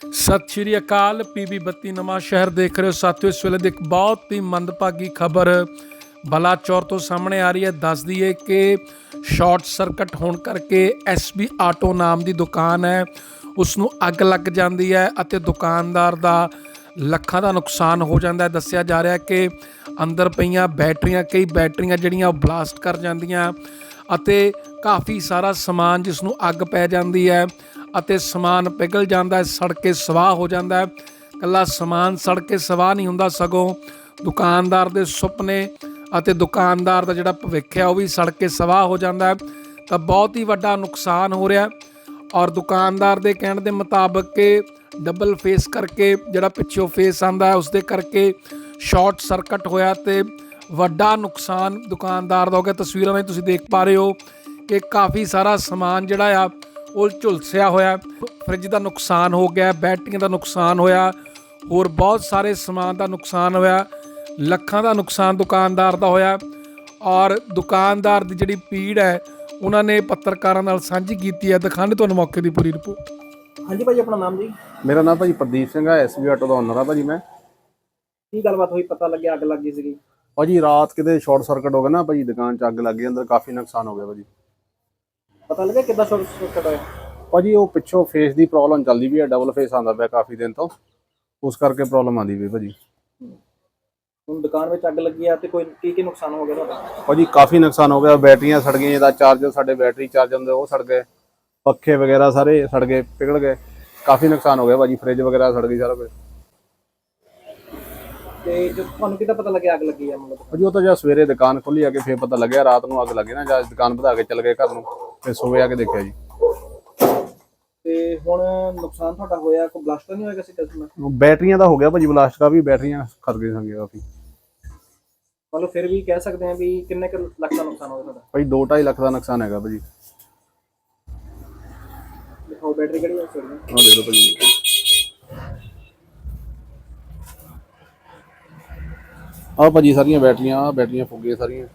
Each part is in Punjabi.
ਸਤਿ ਸ਼੍ਰੀ ਅਕਾਲ, ਪੀਬੀ ਬੱਤੀ ਨਵਾਂ ਸ਼ਹਿਰ ਦੇਖ ਰਹੇ ਹੋ। ਸਾਥੀਓ, ਇਸ ਵੇਲੇ ਦੀ ਇੱਕ ਬਹੁਤ ਹੀ ਮੰਦਭਾਗੀ ਖਬਰ ਬਲਾਚੌਰ ਤੋਂ ਸਾਹਮਣੇ ਆ ਰਹੀ ਹੈ। ਦੱਸ ਦਈਏ ਕਿ ਸ਼ਾਰਟ ਸਰਕਟ ਹੋਣ ਕਰਕੇ ਐਸਬੀ ਆਟੋ ਨਾਮ ਦੀ ਦੁਕਾਨ ਹੈ ਉਸ ਨੂੰ ਅੱਗ ਲੱਗ ਜਾਂਦੀ ਹੈ ਅਤੇ ਦੁਕਾਨਦਾਰ ਦਾ ਲੱਖਾਂ ਦਾ ਨੁਕਸਾਨ ਹੋ ਜਾਂਦਾ ਹੈ। ਦੱਸਿਆ ਜਾ ਰਿਹਾ ਕਿ ਅੰਦਰ ਪਈਆਂ ਬੈਟਰੀਆਂ, ਕਈ ਬੈਟਰੀਆਂ ਜਿਹੜੀਆਂ ਉਹ ਬਲਾਸਟ ਕਰ ਜਾਂਦੀਆਂ ਅਤੇ ਕਾਫੀ ਸਾਰਾ ਸਮਾਨ ਜਿਸ ਨੂੰ ਅੱਗ ਪੈ ਜਾਂਦੀ ਹੈ ਅਤੇ ਸਮਾਨ ਪਿਘਲ ਜਾਂਦਾ ਹੈ ਸੜ ਕੇ ਸਵਾਹ ਹੋ ਜਾਂਦਾ ਹੈ। ਕੱਲਾ ਸਮਾਨ ਸੜ ਕੇ ਸਵਾਹ ਨਹੀਂ ਹੁੰਦਾ, ਸਗੋਂ ਦੁਕਾਨਦਾਰ ਦੇ ਸੁਪਨੇ ਅਤੇ ਦੁਕਾਨਦਾਰ ਦਾ ਜਿਹੜਾ ਭਵਿੱਖ ਹੈ, ਉਹ ਵੀ ਸੜ ਕੇ ਸਵਾਹ ਹੋ ਜਾਂਦਾ ਹੈ। ਤਾਂ ਬਹੁਤ ਹੀ ਵੱਡਾ ਨੁਕਸਾਨ ਹੋ ਰਿਹਾ ਔਰ ਦੁਕਾਨਦਾਰ ਦੇ ਕਹਿਣ ਦੇ ਮੁਤਾਬਕ ਕਿ ਡਬਲ ਫੇਸ ਕਰਕੇ ਜਿਹੜਾ ਪਿੱਛੋਂ ਫੇਸ ਆਂਦਾ ਹੈ ਉਸ ਦੇ ਕਰਕੇ ਸ਼ਾਰਟ ਸਰਕਟ ਹੋਇਆ ਤੇ ਵੱਡਾ ਨੁਕਸਾਨ ਦੁਕਾਨਦਾਰ ਦਾ ਹੋ ਗਿਆ। ਤਸਵੀਰਾਂ ਵਿੱਚ ਤੁਸੀਂ ਦੇਖ ਪਾ ਰਹੇ ਹੋ ਕਿ ਕਾਫੀ ਸਾਰਾ ਸਮਾਨ ਜਿਹੜਾ ਆ ਉਹ ਝੁਲਸਿਆ ਹੋਇਆ ਫ੍ਰਿਜ ਦਾ ਨੁਕਸਾਨ ਹੋ ਗਿਆ ਬੈਟਰੀਆਂ ਦਾ ਨੁਕਸਾਨ ਹੋਇਆ ਹੋਰ ਬਹੁਤ ਸਾਰੇ ਸਮਾਨ ਦਾ ਨੁਕਸਾਨ ਹੋਇਆ ਲੱਖਾਂ ਦਾ ਨੁਕਸਾਨ ਦੁਕਾਨਦਾਰ ਦਾ ਹੋਇਆ ਔਰ ਦੁਕਾਨਦਾਰ ਦੀ ਜਿਹੜੀ ਪੀੜ ਹੈ ਉਹਨਾਂ ਨੇ ਪੱਤਰਕਾਰਾਂ ਨਾਲ ਸਾਂਝੀ ਕੀਤੀ ਹੈ। ਦਿਖਾਣੇ ਤੁਹਾਨੂੰ ਮੌਕੇ ਦੀ ਪੂਰੀ ਰਿਪੋਰਟ ਹਾਂਜੀ ਭਾਜੀ ਆਪਣਾ ਨਾਮ ਜੀ? ਮੇਰਾ ਨਾਮ ਭਾਜੀ ਪ੍ਰਦੀਪ ਸਿੰਘ ਹੈ ਐਸਬੀ ਆਟੋ ਦਾ ਓਨਰ ਆ ਭਾਜੀ ਮੈਂ। ਕੀ ਗੱਲਬਾਤ ਹੋਈ? ਪਤਾ ਲੱਗਿਆ ਅੱਗ ਲੱਗ ਗਈ ਸੀਗੀ। ਭਾਜੀ ਰਾਤ ਕਿਤੇ ਸ਼ਾਰਟ ਸਰਕਟ ਹੋ ਗਿਆ ਨਾ ਭਾਜੀ ਦੁਕਾਨ 'ਚ ਅੱਗ ਲੱਗ ਗਈ ਅੰਦਰ ਕਾਫੀ ਨੁਕਸਾਨ ਹੋ ਗਿਆ ਭਾਜੀ। ਪਤਾ ਲੱਗਿਆ ਕਿੱਦਾਂ ਸ਼ਾਰਟ ਹੋਇਆ? ਭਾਜੀ ਉਹ ਪਿੱਛੋਂ ਫੇਸ ਦੀ ਪ੍ਰੋਬਲਮ ਚੱਲਦੀ ਵੀ ਹੈ ਡਬਲ ਫੇਸ ਆਂਦਾ ਪਿਆ ਕਾਫੀ ਦਿਨ ਤੋਂ। ਉਸ ਕਰਕੇ ਪ੍ਰੋਬਲਮ ਆਂਦੀ ਵੀ ਭਾਜੀ। ਹੁਣ ਦੁਕਾਨ ਵਿੱਚ ਅੱਗ ਲੱਗੀ ਆ ਤੇ ਕੋਈ ਕੀ ਕੀ ਨੁਕਸਾਨ ਹੋ ਗਿਆ ਤੁਹਾਡਾ? ਭਾਜੀ ਕਾਫੀ ਨੁਕਸਾਨ ਹੋ ਗਿਆ। ਬੈਟਰੀਆਂ ਸੜ ਗਈਆਂ ਜਿਹਦਾ ਚਾਰਜਰ ਸਾਡੇ ਬੈਟਰੀ ਚਾਰਜ ਹੁੰਦੇ ਉਹ ਸੜ ਗਏ। ਪੱਖੇ ਵਗੈਰਾ ਸਾਰੇ ਸੜ ਗਏ ਪਿਘਲ ਗਏ। ਕਾਫੀ ਨੁਕਸਾਨ ਹੋ ਗਿਆ ਭਾਜੀ ਫ੍ਰਿਜ ਵਗੈਰਾ ਸੜ ਗਈ ਸਾਰਾ ਕੁਝ ਤੇ ਤੁਹਾਨੂੰ ਕਿੱਦਾਂ ਪਤਾ ਲੱਗਿਆ ਅੱਗ ਲੱਗੀ ਆ ਮਤਲਬ? ਭਾਜੀ ਉਹ ਤਾਂ ਜਦ ਸਵੇਰੇ ਦੁਕਾਨ ਖੁੱਲੀ ਆ ਕੇ ਫੇਰ ਪਤਾ ਲੱਗਿਆ ਰਾਤ ਨੂੰ ਅੱਗ ਲੱਗੀ ਨਾ ਜਦ ਦੁਕਾਨ ਵਧਾ ਕੇ ਚੱਲ ਗਏ ਘਰ ਨੂੰ। ਤੇ ਸਵੇਰੇ ਆ ਕੇ ਦੇਖਿਆ ਜੀ। ਤੇ ਹੁਣ ਨੁਕਸਾਨ ਤੁਹਾਡਾ ਹੋਇਆ ਕੋਈ ਬਲਾਸਟ ਨਹੀਂ ਹੋਇਆ ਕਿਸੇ ਕਿਸਮ ਦਾ ਬੈਟਰੀਆਂ ਦਾ ਹੋ ਗਿਆ ਭਾਜੀ ਬਲਾਸਟ ਦਾ ਵੀ ਬੈਟਰੀਆਂ ਖਤ ਗਈ ਸੰਗੇ ਕਾਫੀ। ਮਤਲਬ ਫਿਰ ਵੀ ਕਹਿ ਸਕਦੇ ਆ ਵੀ ਕਿੰਨੇ ਕੁ ਲੱਖ ਦਾ ਨੁਕਸਾਨ ਹੋਇਆ ਤੁਹਾਡਾ? ਭਾਈ 2.5 ਲੱਖ ਦਾ ਨੁਕਸਾਨ ਹੈਗਾ ਭਾਜੀ। ਦਿਖਾਓ ਬੈਟਰੀ ਕਿਹੜੀ ਹੈ ਸਰ ਆਹ ਦੇ ਦਿਓ ਭਾਜੀ। ਆਹ ਭਾਜੀ ਸਾਰੀਆਂ ਬੈਟਰੀਆਂ ਬੈਟਰੀਆਂ ਫੁੱਗ ਸਾਰੀਆਂ।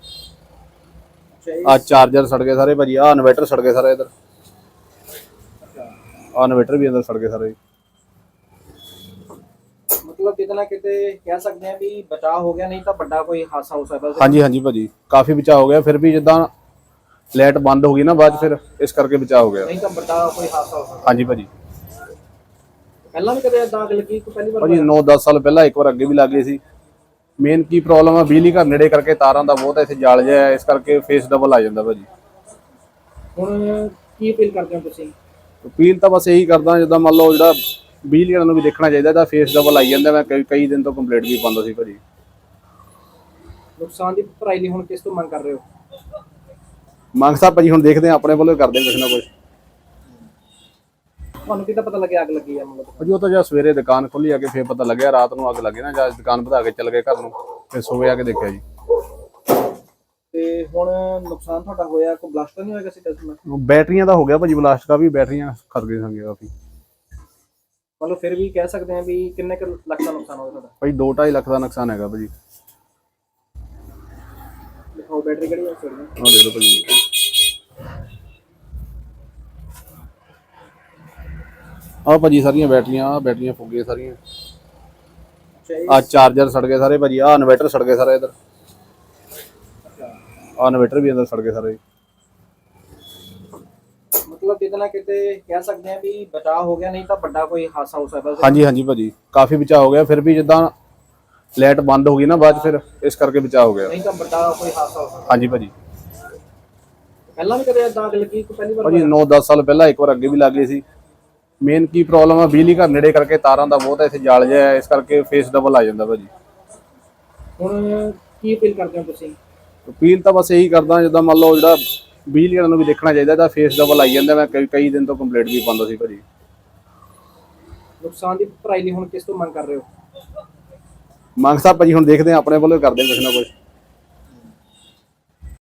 ਆਹ ਚਾਰਜਰ ਸੜ ਗਏ ਸਾਰੇ ਭਾਜੀ ਆਹ ਇਨਵਰਟਰ ਸੜ ਗਏ ਸਾਰੇ ਇਧਰ। ਆਹ ਇਨਵਰਟਰ ਵੀ ਅੰਦਰ ਸੜ ਗਏ ਸਾਰੇ। ਮਤਲਬ ਕਿਤੇ ਨਾ ਕਿਤੇ ਕਹਿ ਸਕਦੇ ਆ ਵੀ ਬਚਾਅ ਹੋ ਗਿਆ ਨਹੀਂ ਤਾਂ ਵੱਡਾ ਕੋਈ ਹਾਦਸਾ ਹੋ ਸਕਦਾ। ਸੀ ਹਾਂਜੀ ਹਾਂਜੀ ਭਾਜੀ ਕਾਫੀ ਬਚਾਅ ਹੋ ਗਿਆ ਫਿਰ ਵੀ ਜਿੱਦਾਂ ਲਾਈਟ ਬੰਦ ਹੋ ਗਈ ਨਾ ਬਾਅਦ 'ਚ ਫਿਰ ਇਸ ਕਰਕੇ ਬਚਾਅ ਹੋ ਗਿਆ। ਨਹੀਂ ਤਾਂ ਵੱਡਾ ਕੋਈ ਹਾਦਸਾ ਹੋ ਸਕਦਾ। ਹਾਂਜੀ ਭਾਜੀ। ਪਹਿਲਾਂ ਵੀ ਕਦੇ ਏਦਾਂ ਅੱਗ ਲੱਗੀ ਕੋਈ ਪਹਿਲੀ ਵਾਰ ਭਾਜੀ 9-10 ਸਾਲ ਪਹਿਲਾਂ ਇੱਕ ਵਾਰ ਅੱਗੇ ਵੀ ਲੱਗ ਗਈ ਸੀ। ਮੇਨ ਕੀ ਪ੍ਰੋਬਲਮ ਆ? ਬਿਜਲੀ ਘਰ ਨੇੜੇ ਕਰਕੇ ਤਾਰਾਂ ਦਾ ਬਹੁਤ ਇੱਥੇ ਜਾਲ ਹੈ ਇਸ ਕਰਕੇ ਫੇਸ ਡਬਲ ਆ ਜਾਂਦਾ ਭਾਜੀ। ਹੁਣ ਕੀ ਅਪੀਲ ਕਰਦੇ ਹੋ ਤੁਸੀਂ? ਅਪੀਲ ਤਾਂ ਬਸ ਇਹੀ ਕਰਦਾ ਜਿੱਦਾਂ ਮੰਨ ਲਓ ਜਿਹੜਾ ਬਿਜਲੀ ਵਾਲਿਆਂ ਨੂੰ ਵੀ ਦੇਖਣਾ ਚਾਹੀਦਾ ਇਹਦਾ ਫੇਸ ਡਬਲ ਆਈ ਜਾਂਦਾ ਮੈਂ ਕਈ ਕਈ ਦਿਨ ਤੋਂ ਕੰਪਲੀਟ ਵੀ ਪਾਉਂਦਾ ਸੀ ਭਾਜੀ। ਨੁਕਸਾਨ ਦੀ ਭਰਾਈ ਲਈ ਹੁਣ ਕਿਸ ਤੋਂ ਮੰਗ ਕਰ ਰਹੇ ਹੋ? ਮੰਗ ਸਾਹਿਬ ਭਾਜੀ ਹੁਣ ਦੇਖਦੇ ਆ ਆਪਣੇ ਵੱਲੋਂ ਕਰਦੇ ਕੁਛ ਨਾ ਕੁਛ। ਤੁਹਾਨੂੰ ਕਿੱਦਾਂ ਪਤਾ ਲੱਗਿਆ ਅੱਗ ਲੱਗੀ ਆ ਮਤਲਬ ਉਹ ਤਾਂ ਜਦ ਸਵੇਰੇ ਦੁਕਾਨ ਖੁੱਲੀ ਆ ਕੇ ਫੇਰ ਪਤਾ ਲੱਗਿਆ ਰਾਤ ਨੂੰ ਅੱਗ ਲੱਗੀ ਨਾ ਜਦ ਦੁਕਾਨ ਵਧਾ ਕੇ ਚੱਲ ਗਏ ਘਰ ਨੂੰ ਫਿਰ ਸਵੇਰੇ ਆ ਕੇ ਦੇਖਿਆ ਜੀ। ਤੇ ਹੁਣ ਨੁਕਸਾਨ ਤੁਹਾਡਾ ਹੋਇਆ ਕੋਈ ਬਲਾਸਟ ਨਹੀਂ ਹੋਇਆ ਕਿਸੇ ਉਹ ਬੈਟਰੀਆਂ ਦਾ ਹੋ ਗਿਆ ਭਾਜੀ ਬਲਾਸਟ ਦਾ ਵੀ ਬੈਟਰੀਆਂ ਖਤ ਗਈ ਸੰਗੇ ਕਾਫੀ। ਮਤਲਬ ਫਿਰ ਵੀ ਕਹਿ ਸਕਦੇ ਆ ਵੀ ਕਿੰਨੇ ਕੁ ਲੱਖ ਦਾ ਨੁਕਸਾਨ ਹੋਇਆ ਤੁਹਾਡਾ? ਭਾਜੀ 2.5 ਲੱਖ ਦਾ ਨੁਕਸਾਨ ਹੈਗਾ ਭਾਜੀ। ਦਿਖਾਓ ਬੈਟਰੀ ਕਿਹੜੀ ਹੈ ਸਰ। ਆਹ ਦੇ ਦਿਓ ਭਾਜੀ। ਆਹ ਭਾਜੀ ਸਾਰੀਆਂ ਬੈਟਰੀਆਂ ਆਹ ਬੈਟਰੀਆਂ ਫੁੱਗ ਗਈਆਂ ਸਾਰੀਆਂ। ਆਹ ਚਾਰਜਰ ਸੜ ਗਏ ਸਾਰੇ ਭਾਜੀ ਆਹ ਇਨਵਰਟਰ ਸੜ ਗਏ ਸਾਰੇ ਇਧਰ। ਆਹ ਇਨਵਰਟਰ ਵੀ ਅੰਦਰ ਸੜ ਗਏ ਸਾਰੇ। ਮਤਲਬ ਕਿਤੇ ਨਾ ਕਿਤੇ ਕਹਿ ਸਕਦੇ ਆ ਵੀ ਬਚਾਅ ਹੋ ਗਿਆ ਨਹੀਂ ਤਾਂ ਵੱਡਾ ਕੋਈ ਹਾਦਸਾ ਹੋ ਸਕਦਾ। ਸੀ ਹਾਂਜੀ ਹਾਂਜੀ ਭਾਜੀ ਕਾਫੀ ਬਚਾਅ ਹੋ ਗਿਆ। ਫਿਰ ਵੀ ਜਿੱਦਾਂ ਲਾਈਟ ਬੰਦ ਹੋ ਗਈ ਨਾ ਬਾਅਦ 'ਚ ਫਿਰ ਇਸ ਕਰਕੇ ਬਚਾਅ ਹੋ ਗਿਆ। ਨਹੀਂ ਤਾਂ ਵੱਡਾ ਕੋਈ ਹਾਦਸਾ ਹੋ ਸਕਦਾ। ਹਾਂਜੀ ਭਾਜੀ। ਪਹਿਲਾਂ ਵੀ ਕਦੇ ਏਦਾਂ ਅੱਗ ਲੱਗੀ ਕੋਈ ਪਹਿਲੀ ਵਾਰ ਭਾਜੀ 9-10 ਸਾਲ ਪਹਿਲਾਂ ਇੱਕ ਵਾਰ ਅੱਗੇ ਵੀ ਲੱਗ ਗਈ ਸੀ। ਮੇਨ ਕੀ ਪ੍ਰੋਬਲਮ ਆ? ਬਿਜਲੀ ਘਰ ਨੇੜੇ ਕਰਕੇ ਤਾਰਾਂ ਦਾ ਬਹੁਤ ਇੱਥੇ ਜਾਲ ਜਿਹਾ ਹੈ ਇਸ ਕਰਕੇ ਫੇਸ ਡਬਲ ਆ ਜਾਂਦਾ ਭਾਜੀ। ਹੁਣ ਕੀ ਅਪੀਲ ਕਰਦੇ ਹੋ ਤੁਸੀਂ? ਅਪੀਲ ਤਾਂ ਬਸ ਇਹੀ ਕਰਦਾ ਜਿੱਦਾਂ ਮੰਨ ਲਓ ਜਿਹੜਾ ਬਿਜਲੀ ਵਾਲਿਆਂ ਨੂੰ ਵੀ ਦੇਖਣਾ ਚਾਹੀਦਾ ਇਹਦਾ ਫੇਸ ਡਬਲ ਆਈ ਜਾਂਦਾ ਮੈਂ ਕਈ ਕਈ ਦਿਨ ਤੋਂ ਕੰਪਲੀਟ ਵੀ ਪਾਉਂਦਾ ਸੀ ਭਾਜੀ। ਨੁਕਸਾਨ ਦੀ ਭਰਾਈ ਲਈ ਹੁਣ ਕਿਸ ਤੋਂ ਮੰਗ ਕਰ ਰਹੇ ਹੋ? ਮੰਗ ਸਾਹਿਬ ਭਾਜੀ ਹੁਣ ਦੇਖਦੇ ਆ ਆਪਣੇ ਵੱਲੋਂ ਕਰਦੇ ਕੁਛ ਨਾ ਕੁਛ।